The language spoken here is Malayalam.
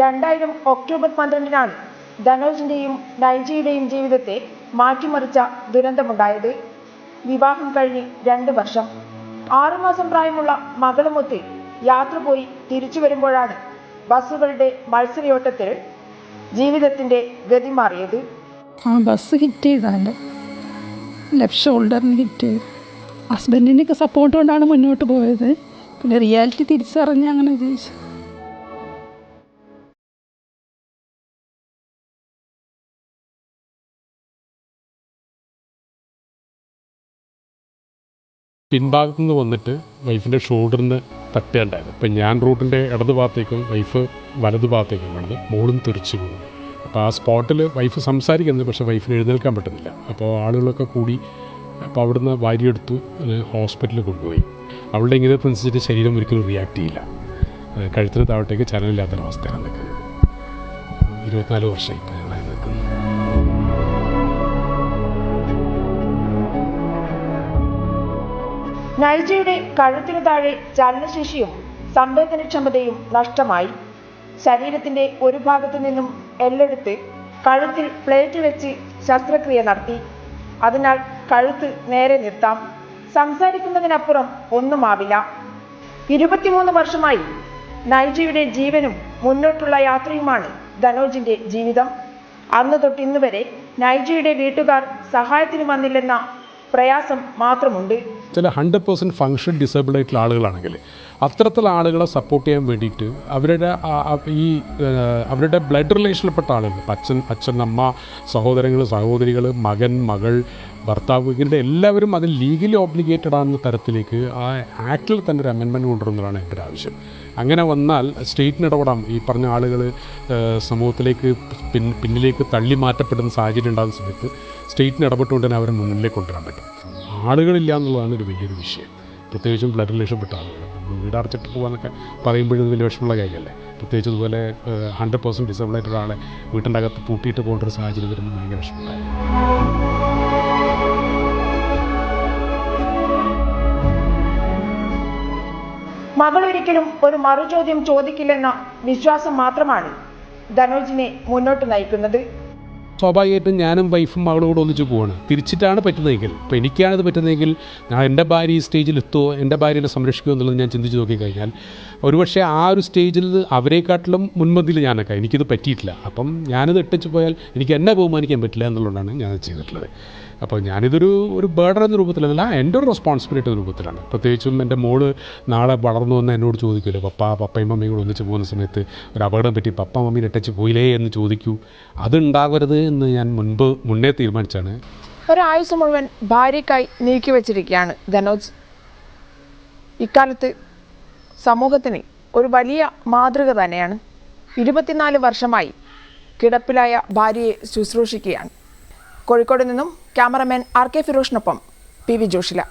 രണ്ടായിരം ഒക്ടോബർ പന്ത്രണ്ടിനാണ് ധനോജിന്റെയും നൈജയുടെയും ജീവിതത്തെ മാറ്റിമറിച്ച ദുരന്തമുണ്ടായത്. വിവാഹം കഴിഞ്ഞ് രണ്ട് വർഷം. ആറുമാസം പ്രായമുള്ള മകളുമൊത്ത് യാത്ര പോയി തിരിച്ചു വരുമ്പോഴാണ് ബസ്സുകളുടെ മത്സരയോട്ടത്തിൽ ജീവിതത്തിന്റെ ഗതി മാറിയത്. ആ ബസ് ഹിറ്റ് ചെയ്താന്റെ ലെഫ്റ്റ് ഷോൾഡറിന് ഹിറ്റ് ചെയ്തു. ഹസ്ബൻഡിനൊക്കെ സപ്പോർട്ട് കൊണ്ടാണ് മുന്നോട്ട് പോയത്. പിന്നെ റിയാലിറ്റി തിരിച്ചറിഞ്ഞ് അങ്ങനെ ജയിച്ചു പിൻഭാഗത്തു നിന്ന് വന്നിട്ട് വൈഫിന്റെ ഷോൾഡറിന് തട്ടുകയുണ്ടായിരുന്നു അപ്പം ഞാൻ റൂട്ടിന്റെ ഇടത് ഭാഗത്തേക്കും വൈഫ് വലതു ഭാഗത്തേക്കും കണ്ടത് മോളും തെറിച്ചു പോകും അപ്പോൾ ആ സ്പോട്ടിൽ വൈഫ് സംസാരിക്കുന്നത് പക്ഷേ വൈഫിന് എഴുന്നേൽക്കാൻ പറ്റുന്നില്ല. അപ്പോൾ ആളുകളൊക്കെ കൂടി അപ്പോൾ അവിടുന്ന് വാരിയെടുത്തു ഹോസ്പിറ്റലിൽ കൊണ്ടുപോയി. അവളുടെ ഇങ്ങനത്തനുസരിച്ചിട്ട് ശരീരം ഒരിക്കലും റിയാക്ട് ചെയ്യില്ല. കഴുത്തിന് താഴോട്ടേക്ക് ചലനമില്ലാത്തൊരവസ്ഥയാണ് നിൽക്കുന്നത് ഇരുപത്തിനാല് വർഷം നൈജയുടെ കഴുത്തിനു താഴെ ചലനശേഷിയും സംവേദനക്ഷമതയും നഷ്ടമായി. ശരീരത്തിന്റെ ഒരു ഭാഗത്തു നിന്നും എല്ലെടുത്ത് കഴുത്തിൽ പ്ലേറ്റ് വെച്ച് ശസ്ത്രക്രിയ നടത്തി. അതിനാൽ കഴുത്ത് നേരെ നിർത്താം. സംസാരിക്കുന്നതിനപ്പുറം ഒന്നുമാവില്ല ഇരുപത്തിമൂന്ന് വർഷമായി നൈജയുടെ ജീവനും മുന്നോട്ടുള്ള യാത്രയുമാണ് ധനോജിന്റെ ജീവിതം. അന്ന് തൊട്ട് ഇന്ന് വരെ നൈജയുടെ വീട്ടുകാർ സഹായത്തിന് വന്നില്ലെന്ന പ്രയാസം മാത്രമുണ്ട്. ചില ഹൺഡ്രഡ് പേഴ്സന്റ് ഫങ്ഷൻ ഡിസേബിൾ ആയിട്ടുള്ള ആളുകളാണെങ്കിൽ അത്തരത്തിലുള്ള ആളുകളെ സപ്പോർട്ട് ചെയ്യാൻ വേണ്ടിയിട്ട് അവരുടെ ഈ അവരുടെ ബ്ലഡ് റിലേഷനിൽപ്പെട്ട ആളുകൾ അച്ഛൻ അച്ഛൻ അമ്മ സഹോദരങ്ങൾ സഹോദരികൾ മകൻ മകൾ ഭർത്താവ് ഇങ്ങനെ എല്ലാവരും അത് ലീഗലി ഓബ്ലിഗേറ്റഡ് ആണെന്ന തരത്തിലേക്ക് ആ ആക്ടിൽ തന്നെ ഒരു അമെൻമെന്റ് കൊണ്ടുവരുന്നതാണ് എന്റെ ഒരു ആവശ്യം. അങ്ങനെ വന്നാൽ സ്റ്റേറ്റിന് ഇടപെടാം. ഈ പറഞ്ഞ ആളുകൾ സമൂഹത്തിലേക്ക് പിന്നിലേക്ക് തള്ളി മാറ്റപ്പെടുന്ന സാഹചര്യം ഉണ്ടാകുന്ന സമയത്ത് സ്റ്റേറ്റിന് ഇടപെട്ടുകൊണ്ട് തന്നെ അവരെ മുന്നിലേക്ക് കൊണ്ടുവരാൻ പറ്റും. ആളുകളില്ല എന്നുള്ളതാണ് ഒരു വലിയൊരു വിഷയം. പ്രത്യേകിച്ചും ബ്ലഡ് റിലേഷൻപ്പെട്ട ആളുകൾ. വീട് അടച്ചിട്ട് പോകാനൊക്കെ പറയുമ്പോഴും വലിയ വിഷമമുള്ള കാര്യമല്ലേ? പ്രത്യേകിച്ച് ഇതുപോലെ ഹൺഡ്രഡ് പേഴ്സന്റ് ഡിസബിൾ ആയിട്ട് ഒരാളെ വീട്ടിന്റെ അകത്ത് പൂട്ടിയിട്ട് പോകേണ്ട ഒരു സാഹചര്യം വരുമ്പോൾ ഭയങ്കര വിഷമമുണ്ടായി മകൾ ഒരിക്കലും ഒരു മറുചോദ്യം ചോദിക്കില്ലെന്ന വിശ്വാസം മാത്രമാണ് ധനോജിനെ മുന്നോട്ട് നയിക്കുന്നത്. സ്വാഭാവികമായിട്ടും ഞാനും വൈഫും മകളും കൂടെ ഒന്നിച്ച് പോവാണ്. തിരിച്ചിട്ടാണ് പറ്റുന്നതെങ്കിൽ ഇപ്പോൾ എനിക്കാണിത് പറ്റുന്നതെങ്കിൽ ഞാൻ എന്റെ ഭാര്യ ഈ സ്റ്റേജിൽ എത്തുമോ എന്റെ ഭാര്യനെ സംരക്ഷിക്കുമോ എന്നുള്ളത് ഞാൻ ചിന്തിച്ച് നോക്കിക്കഴിഞ്ഞാൽ ഒരുപക്ഷെ ആ ഒരു സ്റ്റേജിൽ അവരെക്കാട്ടിലും മുൻപന്തിയിൽ ഞാനൊക്കെ എനിക്കിത് പറ്റിയിട്ടില്ല. അപ്പം ഞാനിത് ഇട്ടിച്ച് പോയാൽ എനിക്ക് എന്നെ ബഹുമാനിക്കാൻ പറ്റില്ല എന്നുള്ളതാണ് ഞാൻ ചെയ്തിട്ടുള്ളത്. അപ്പോൾ ഞാനിതൊരു ഒരു ബേഡർ എന്ന രൂപത്തിലല്ല എന്റെ ഒരു റെസ്പോൺസിബിലിറ്റി എന്ന രൂപത്തിലാണ്. പ്രത്യേകിച്ചും എന്റെ മോൾ നാളെ വളർന്നു വന്ന് എന്നോട് ചോദിക്കുമല്ലോ പപ്പ പപ്പയും മമ്മിയും കൂടെ ഒന്നിച്ച് പോകുന്ന സമയത്ത് ഒരു അപകടം പറ്റി പപ്പ മമ്മീനെ ഇട്ടച്ച് പോയില്ലേ? എന്ന് ചോദിക്കൂ. അതുണ്ടാകരുത് എന്ന് ഞാൻ മുൻപ് മുന്നേ തീരുമാനിച്ചാണ്. ഒരായുസ് മുഴുവൻ നീക്കി നീക്കിവെച്ചിരിക്കുകയാണ് ധനോജ്. ഇക്കാലത്ത് സമൂഹത്തിന് ഒരു വലിയ മാതൃക തന്നെയാണ്. ഇരുപത്തിനാല് വർഷമായി കിടപ്പിലായ ഭാര്യയെ ശുശ്രൂഷിക്കുകയാണ്. കോഴിക്കോട് നിന്നും ക്യാമറമാൻ ആർ കെ ഫിറോഷിനൊപ്പം പി വി ജോഷില.